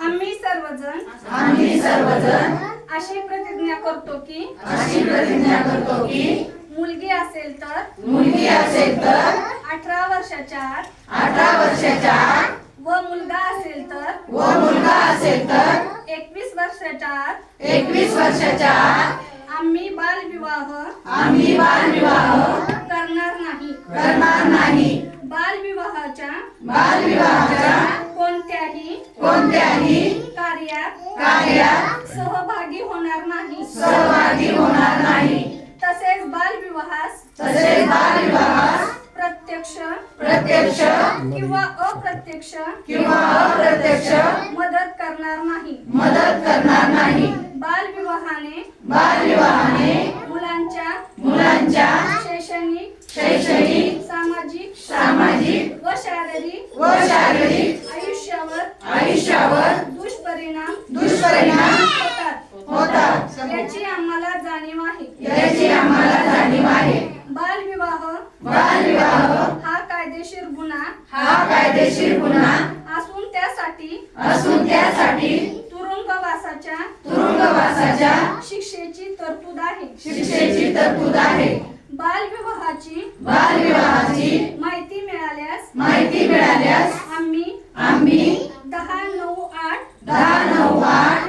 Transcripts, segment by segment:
आम्ही सर्वजण आम्ही सर्वजण अशी प्रतिज्ञा करतो की अशी प्रतिज्ञा करतो की मुलगी असेल तर मुलगी असेल तर अठरा वर्षाच्या आत अठरा वर्षाच्या आत व मुलगा असेल तर व मुलगा असेल तर एकवीस वर्षाच्या आत एकवीस वर्षाच्या आत आम्ही बालविवाह आम्ही बालविवाह करणार नाही. करणार नाही. बालविवाहाच्या बालविवाहाच्या कोणत्याही कोणत्याही कार्यात कार्यात सहभागी होणार नाही. सहभागी होणार नाही. तसेच बालविवाहास तसेच बालविवाहास प्रत्यक्ष प्रत्यक्ष किंवा अप्रत्यक्ष किंवा अप्रत्यक्ष मदत करणार नाही. मदत करणार नाही. याची आम्हाला जाणीव आहे. याची आम्हाला जाणीव आहे. बालविवाह. बालविवाह. हा कायदेशीर गुन्हा. हा कायदेशीर गुन्हा. असून त्यासाठी असून त्यासाठी तुरुंगवासाच्या तुरुंगवासाच्या शिक्षेची तरतूद आहे. शिक्षेची तरतूद आहे. बालविवाहाची बालविवाहाची माहिती मिळाल्यास माहिती मिळाल्यास आम्ही आम्ही दहा नऊ आठ दहा नऊ आठ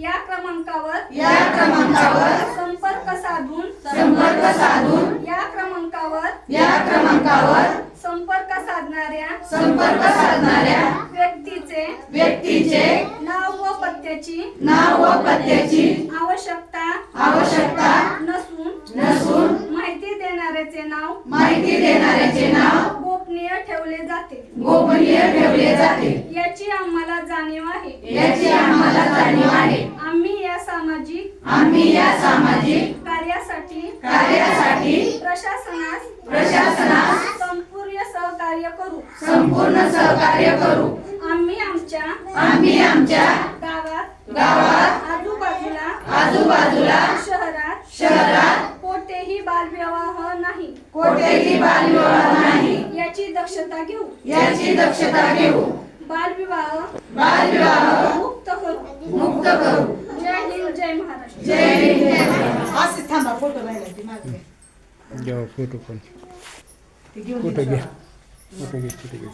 या क्रमांकावर या क्रमांकावर संपर्क साधून संपर्क साधून या क्रमांकावर या क्रमांकावर संपर्क साधणाऱ्या संपर्क साधणाऱ्या व्यक्तीचे व्यक्तीचे नाव व पत्त्याची नाव व पत्त्याची आवश्यकता आवश्यकता नसून नसून माहिती देणाऱ्याचे नाव माहिती देणाऱ्याचे नाव गोपनीय ठेवले जाते. गोपनीय ठेवले जाते. याची आम्हाला जाणीव आहे. याची आम्हाला जाणीव प्रशासनास प्रशासनास संपूर्ण सहकार्य करू. संपूर्ण सहकार्य करू. आम्ही आमच्या आम्ही आमच्या गावात गावात आजूबाजूला आजूबाजूला शहरात शहरात कोठेही बालविवाह नाही. कोठेही बालविवाह नाही. याची दक्षता घेऊ. याची दक्षता घेऊ. बालविवाह बालविवाह मुक्त करू. मुक्त करू. जय हिंद जय महाराष्ट्र. जय हिंद जय महाराष्ट्र. थांबा फोटो राहिला ती मागे. घ्या फोटो पण फोटो. घ्या फोटो घे फोटो घे